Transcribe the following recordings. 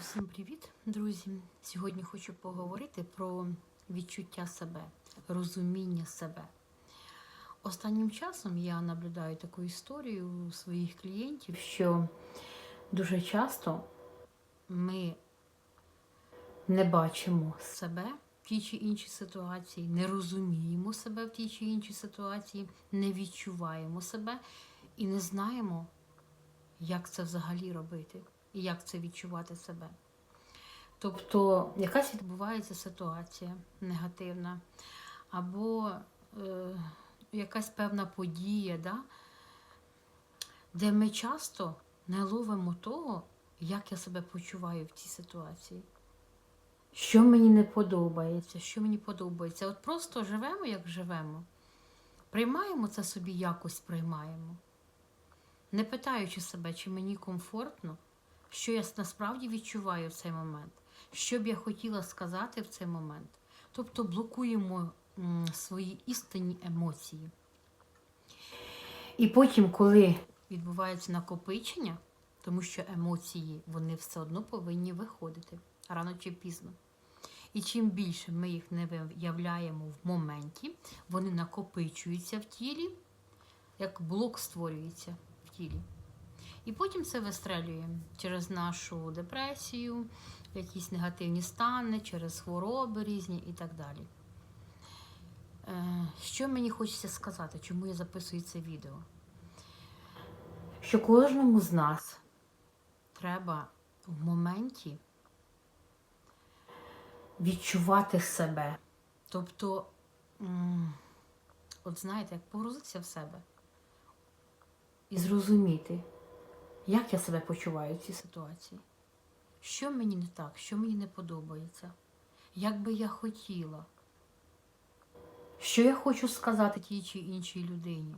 Всім привіт, друзі! Сьогодні хочу поговорити про відчуття себе, розуміння себе. Останнім часом я наблюдаю таку історію у своїх клієнтів, що дуже часто ми не бачимо себе в тій чи іншій ситуації, не розуміємо себе в тій чи іншій ситуації, не відчуваємо себе і не знаємо, як це взагалі робити і як це відчувати себе. Тобто якась відбувається ситуація негативна, або е, якась певна подія, да, де ми часто не ловимо того, як я себе почуваю в цій ситуації. Що мені не подобається, що мені подобається. От просто живемо, як живемо. Приймаємо це собі якось приймаємо. Не питаючи себе, чи мені комфортно, що я насправді відчуваю в цей момент, що б я хотіла сказати в цей момент. Тобто блокуємо свої істинні емоції. І потім, коли відбувається накопичення, тому що емоції вони все одно повинні виходити рано чи пізно. І чим більше ми їх не виявляємо в моменті, вони накопичуються в тілі, як блок створюється в тілі. І потім це вистрелює через нашу депресію, якісь негативні стани, через хвороби різні і так далі. Е, Що мені хочеться сказати, чому я записую це відео? Що кожному з нас треба в моменті відчувати себе. Тобто, от знаєте, як погрузитися в себе і зрозуміти, як я себе почуваю в цій ситуації? Що мені не так, що мені не подобається? Як би я хотіла? Що я хочу сказати тій чи іншій людині?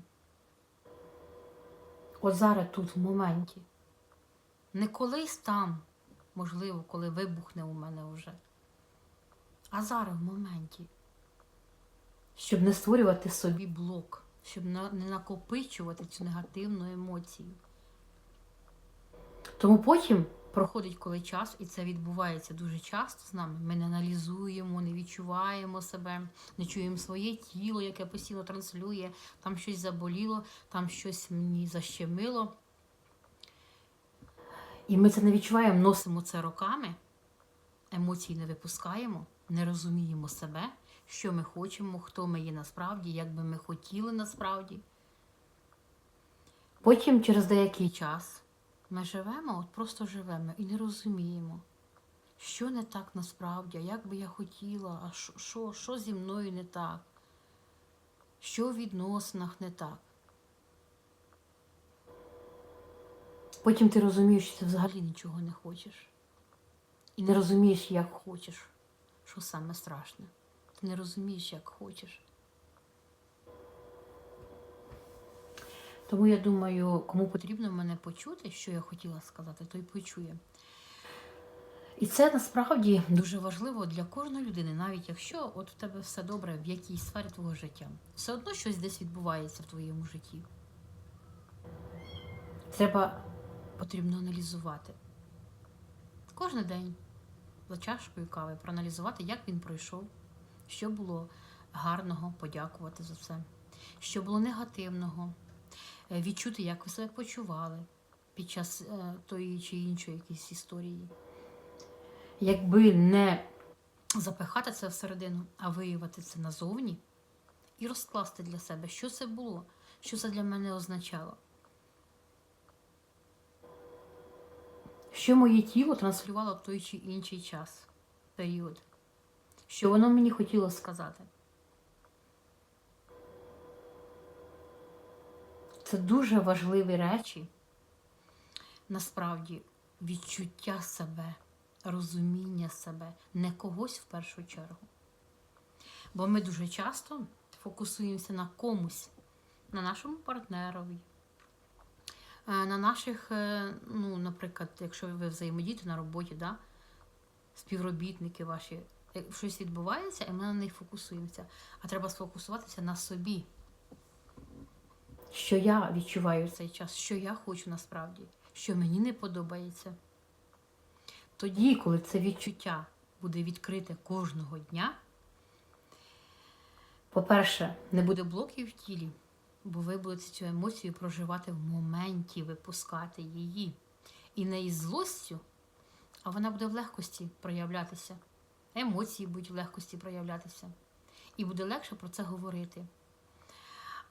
От зараз тут, в моменті. Не колись там, можливо, коли вибухне у мене вже. А зараз в моменті. Щоб не створювати собі блок, щоб не накопичувати цю негативну емоцію. Тому потім проходить коли час, і це відбувається дуже часто з нами. Ми не аналізуємо, не відчуваємо себе, не чуємо своє тіло, яке постійно транслює, там щось заболіло, там щось мені защемило. І ми це не відчуваємо, носимо це роками, емоцій не випускаємо, не розуміємо себе, що ми хочемо, хто ми є насправді, як би ми хотіли насправді. Потім через деякий час ми живемо, от просто живемо і не розуміємо, що не так насправді, як би я хотіла, а що, що, що зі мною не так, що в відносинах не так. Потім ти розумієш, що ти взагалі нічого не хочеш. І не розумієш, як хочеш, що саме страшне. Ти не розумієш, як хочеш. Тому я думаю, кому потрібно мене почути, що я хотіла сказати, той почує. І це насправді дуже важливо для кожної людини, навіть якщо от в тебе все добре в якійсь сфері твого життя. Все одно щось десь відбувається в твоєму житті. Треба потрібно аналізувати. Кожен день за чашкою кави проаналізувати, як він пройшов, що було гарного, подякувати за це, що було негативного, відчути, як ви себе почували під час е, тої чи іншої якоїсь історії. Якби не запихати це всередину, а виявити це назовні і розкласти для себе, що це було, що це для мене означало. Що моє тіло транслювало в той чи інший час, період, що воно мені хотіло сказати. Це дуже важливі речі, насправді, відчуття себе, розуміння себе, не когось в першу чергу. Бо ми дуже часто фокусуємося на комусь, на нашому партнерові, е, на наших, е, ну, наприклад, якщо ви взаємодієте на роботі, да, співробітники ваші, е, щось відбувається, і ми на них фокусуємося. А треба сфокусуватися на собі. Що я відчуваю в цей час, що я хочу насправді, що мені не подобається. тоді, коли це відчуття буде відкрите кожного дня, по-перше, не буде блоків в тілі, бо ви будете цю емоцію проживати в моменті, випускати її. І не із злостю, а вона буде в легкості проявлятися. Емоції будуть в легкості проявлятися. І буде легше про це говорити.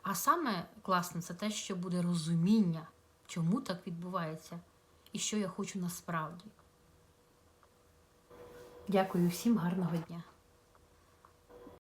А саме класне це те, що буде розуміння, чому так відбувається і що я хочу насправді. Дякую всім, гарного дня!